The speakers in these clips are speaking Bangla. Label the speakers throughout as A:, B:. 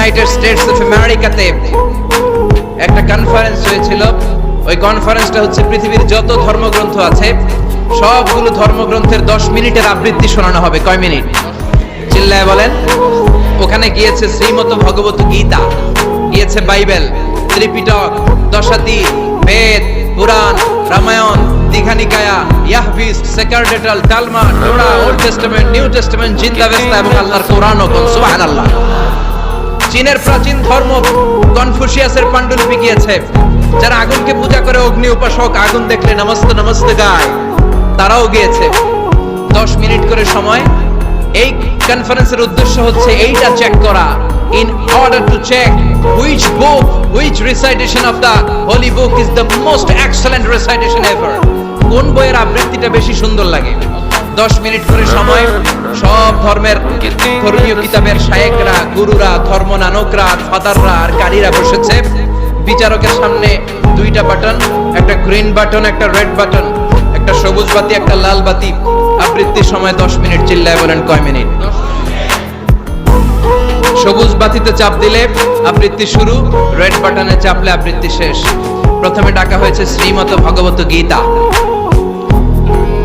A: ইউনাইটেড স্টেটস অফ আমেরিকাতে একটা কনফারেন্স হয়েছিল। ওই কনফারেন্সটা হচ্ছে পৃথিবীর যত ধর্মগ্রন্থ আছে, সবগুলো ধর্মগ্রন্থের দশ মিনিটের আবৃত্তি শোনানো হবে। কয় মিনিট? চিল্লায় বলেন। ওখানে গিয়েছে শ্রীমত ভগবত গীতা, গিয়েছে বাইবেল, ত্রিপিটক, দশাতি, বেদ, পুরাণ, রামায়ণ দীঘানিকায়া ইয়াহবিস সেকারডেটাল, Talmud, Torah, Old Testament, New Testament Zend Avesta এবং আল্লাহর কোরআন ও সুবহানাল্লাহ। চীনের প্রাচীন ধর্ম কনফুসিয়াসের পাণ্ডুলিপি গিয়েছে। যারা আগুনকে পূজা করে, অগ্নি উপাসক আগুন দেখলে নমস্তে নমস্তে গায়। তারাও গিয়েছে। দশ মিনিট করে সময়। এই কনফারেন্সের উদ্দেশ্য হচ্ছে এইটা চেক করা। In order to check which book which recitation of the holy book is the most excellent recitation ever কোন বইয়ের আবৃত্তিটা বেশি সুন্দর লাগে? দশ মিনিট করে সময় ধর্মের ধর্মীয় কিতাবের শায়েকরা, গুরুরা ধর্ম নানকরা ফাদাররা আর কারীরা বসেছে। বিচারকের সামনে দুইটা বাটন, একটা গ্রিন বাটন, একটা রেড বাটন, একটা সবুজ বাতি, একটা লাল বাতি। আবৃত্তির সময় দশ মিনিট চিল্লায় বলেন কয় মিনিট? সবুজ বাতিতে চাপ দিলে আবৃত্তি শুরু, রেড বাটনে চাপলে আবৃত্তি শেষ। প্রথমে ডাকা হয়েছে শ্রীমত ভগবত গীতা।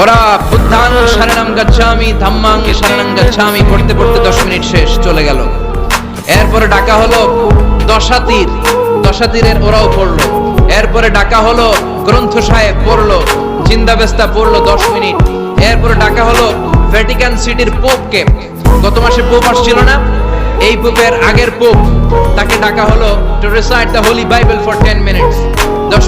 A: ওরা বুদ্ধাং শরণম গচ্ছামি ধাম্মাং শরণং গচ্ছামি, পড়তে পড়তে দশ মিনিট শেষ, চলে গেল। এরপরে ডাকা হলো দশাতীর, দশাতীরের ওরাও পড়ল। এরপরে ডাকা হলো গ্রন্থ সাহেব পড়ল, জিন্দাবেস্তা পড়ল দশ মিনিট। এরপরে ডাকা হলো ভ্যাটিকান সিটির পোপকে। গত মাসে পোপ আসছিল না? এই পোপের আগের পোপ, তাকে ডাকা হলো to recite the holy Bible for ten minutes. দশ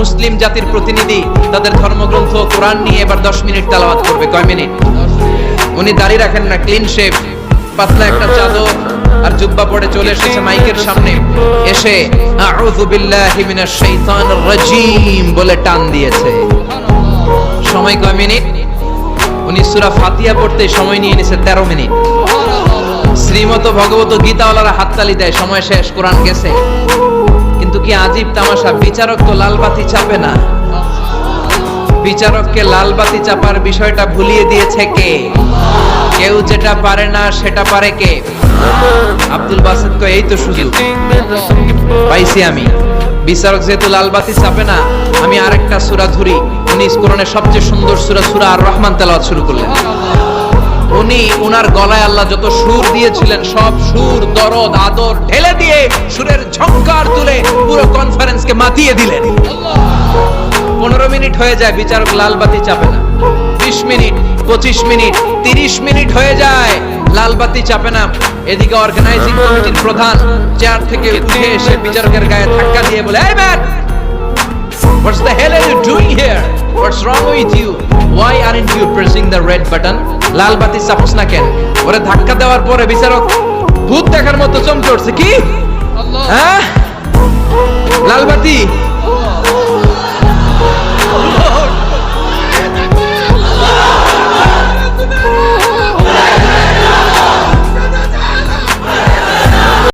A: মুসলিম জাতির প্রতিনিধি তাদের ধর্মগ্রন্থ, কোরআন নিয়ে এবার 10 মিনিট তেলাওয়াত করবে। কয় মিনিট? উনি দাড়ি রাখেন না ক্লিন শেভ পাতলা একটা চাদর আর জুব্বা পরে চলে এসেছে মাইকের সামনে। এসে আউযু বিল্লাহি মিনাশ শাইতানির বলে টান দিয়েছে। সময় কয় মিনিট? উনি সূরা ফাতিহা পড়তে সময় নিয়ে নিছে 13 মিনিট। শ্রীমত ভগবত গীতাওয়ালারা হাততালি দেয়, সময় শেষ, কোরআন গেছে। কি আজীব তামাশা? বিচারক তো লাল বাতি চাপে না। বিচারককে লাল বাতি চাপার বিষয়টা ভুলিয়ে দিয়েছে কে? কেউ যেটা পারে না সেটা পারে কে? আব্দুল বাসিদ কয় এই তো সুযোগ। পাইছি আমি। বিচারক যেহেতু লাল বাতি চাপে না, আমি আরেকটা সূরা ধরি। উনি কোরআনের সবচেয়ে সুন্দর সূরা সূরা আর রহমান তেলাওয়াত শুরু করলেন। উনি উনার গলায় আল্লাহ যত সুর দিয়েছিলেন, সব সুর, দরদ, আদর ঢেলে দিয়ে সুরের ঝংকার তুলে পুরো কনফারেন্সকে মাতিয়ে দিলেন। পনেরো মিনিট হয়ে যায়, বিচারক লাল বাতি চাপে না। বিশ মিনিট, পঁচিশ মিনিট, তিরিশ মিনিট হয়ে যায় লাল বাতি চাপে না। এদিকে অর্গানাইজিং কমিটির প্রধান চেয়ার থেকে উঠে এসে বিচারকের গায়ে ধাক্কা দিয়ে বলে man What's the hell are you doing here? What's wrong with you? Why aren't you pressing the red button? লাল বাতি চাপস না কেন ওরে ধাক্কা দেওয়ার পরে বিচারক ভূত দেখার মতো চমকে উঠছে কি হ্যাঁ লাল বাতি